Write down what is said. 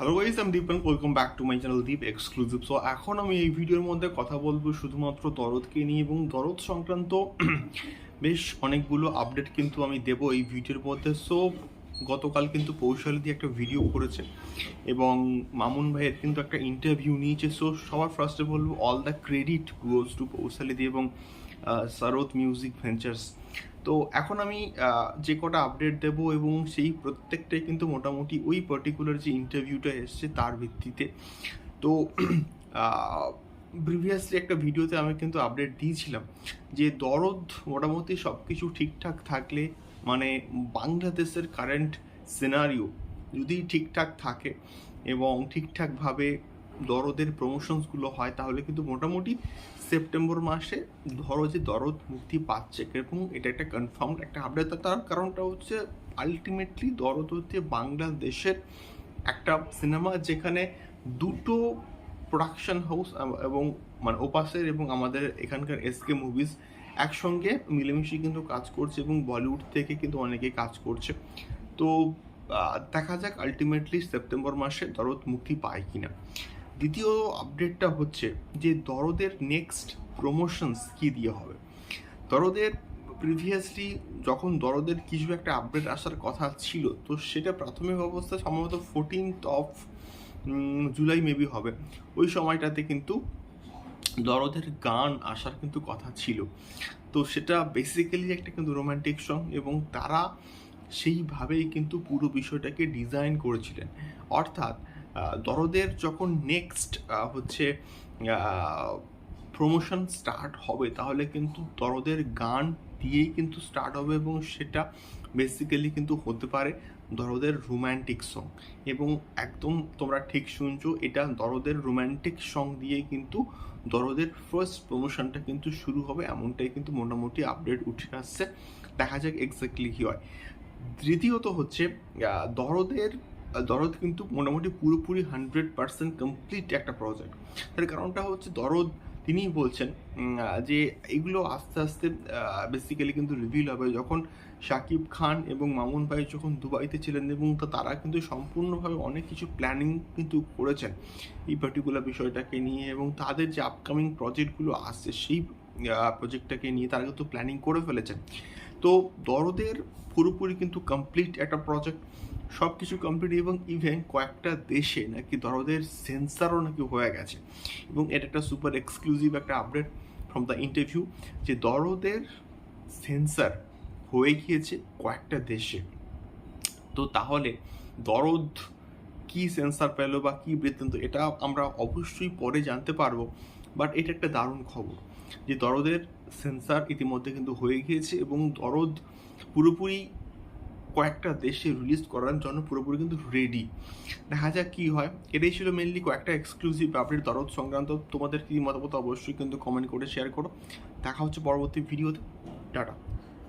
Hello guys আমি Deep welcome back to my channel Deep exclusive so এখন আমি এই ভিডিওর মধ্যে কথা বলব শুধুমাত্র দরদকে নিয়ে এবং দরদ সংক্রান্ত বেশ অনেকগুলো আপডেট কিন্তু আমি দেবো এই ভিডিওর মধ্যে। সো গতকাল কিন্তু পৌশালী দিয়ে একটা ভিডিও করেছে এবং মামুন ভাইয়ের কিন্তু একটা ইন্টারভিউ নিয়েছে। সো সবার ফার্স্টে বলব all the credit goes to Poushali দিয়ে এবং সারদ মিউজিক ভেঞ্চার্স তো এখন আমি যে কটা আপডেট দেব এবং সেই প্রত্যেকটাই কিন্তু মোটামুটি ওই পার্টিকুলার যে ইন্টারভিউটা এসছে তার ভিত্তিতে। তো প্রিভিয়াসলি একটা ভিডিওতে আমি কিন্তু আপডেট দিয়েছিলাম যে দরদ মোটামুটি সব কিছু ঠিকঠাক থাকলে মানে বাংলাদেশের কারেন্ট সিনারিও যদি ঠিকঠাক থাকে এবং ঠিকঠাকভাবে দরদের প্রমোশনসগুলো হয়, তাহলে কিন্তু মোটামুটি সেপ্টেম্বর মাসে ধরো যে দরদ মুক্তি পাচ্ছে এবং এটা একটা কনফার্ম একটা আপডেট তার কারণটা হচ্ছে আলটিমেটলি দরদ হচ্ছে বাংলাদেশের একটা সিনেমা যেখানে দুটো প্রোডাকশন হাউস এবং মানে ওপাসের এবং আমাদের এখানকার এসকে মুভিজ একসঙ্গে মিলেমিশে কিন্তু কাজ করছে এবং বলিউড থেকে কিন্তু অনেকে কাজ করছে। তো দেখা যাক আলটিমেটলি সেপ্টেম্বর মাসে দরদ মুক্তি পায় কিনা। দ্বিতীয় আপডেটটা হচ্ছে যে দরদের নেক্সট প্রমোশনস কি দিয়ে হবে? দরদের প্রিভিয়াসলি যখন দরদের কিছু একটা আপডেট আসার কথা ছিল, তো সেটা প্রাথমিক অবস্থায় সম্ভবত ফোরটিন্থ অফ জুলাই মেবি হবে। ওই সময়টাতে কিন্তু দরদের গান আসার কিন্তু কথা ছিল। তো সেটা বেসিক্যালি একটা কিন্তু রোমান্টিক সং এবং তারা সেইভাবেই কিন্তু পুরো বিষয়টাকে ডিজাইন করেছিলেন। অর্থাৎ দরদের যখন নেক্সট হচ্ছে প্রমোশন স্টার্ট হবে, তাহলে কিন্তু দরদের গান দিয়েই কিন্তু স্টার্ট হবে এবং সেটা বেসিক্যালি কিন্তু হতে পারে দরদের রোম্যান্টিক সং এবং একদম তোমরা ঠিক শুনছো, এটা দরদের রোম্যান্টিক সং দিয়েই কিন্তু দরদের ফার্স্ট প্রমোশনটা কিন্তু শুরু হবে, এমনটাই কিন্তু মোটামুটি আপডেট উঠে আসছে। দেখা যাক এক্স্যাক্টলি কী হয়। দ্বিতীয়ত হচ্ছে দরদের দরদ কিন্তু মোটামুটি পুরোপুরি হান্ড্রেড পার্সেন্ট কমপ্লিট একটা প্রজেক্ট তার কারণটা হচ্ছে দরদ তিনিই বলছেন যে এগুলো আস্তে আস্তে বেসিক্যালি কিন্তু রিভিল হবে। যখন শাকিব খান এবং মামুন ভাই যখন দুবাইতে ছিলেন এবং তারা কিন্তু সম্পূর্ণভাবে অনেক কিছু প্ল্যানিং কিন্তু করেছেন এই পার্টিকুলার বিষয়টাকে নিয়ে এবং তাদের যে আপকামিং প্রজেক্টগুলো আসছে, সেই প্রজেক্টটাকে নিয়ে তারা কিন্তু প্ল্যানিং করে ফেলেছেন। তো দরদের পুরোপুরি কিন্তু কমপ্লিট একটা প্রজেক্ট সব কিছু কমপ্লিট এবং ইভেন কয়েকটা দেশে নাকি দরদের সেন্সারও নাকি হয়ে গেছে। এবং এটা একটা সুপার এক্সক্লুসিভ একটা আপডেট ফ্রম দ্য ইন্টারভিউ যে দরদের সেন্সার হয়ে গিয়েছে কয়েকটা দেশে। তো তাহলে দরদ কি সেন্সার পেল বা কী বৃত্তান্ত এটা আমরা অবশ্যই পরে জানতে পারব বাট এটা একটা দারুণ খবর যে দরদের সেন্সার ইতিমধ্যে কিন্তু হয়ে গিয়েছে এবং দরদ পুরোপুরি কয়েকটা দেশে রিলিজ করার জন্য পুরোপুরি কিন্তু রেডি দেখা যাক কী হয়। এটাই ছিল মেনলি কয়েকটা এক্সক্লুসিভ আপডেট দরদ সংক্রান্ত। তোমাদের কী মতামত অবশ্যই কিন্তু কমেন্ট করে শেয়ার করো। দেখা হচ্ছে পরবর্তী ভিডিওতে টাটা।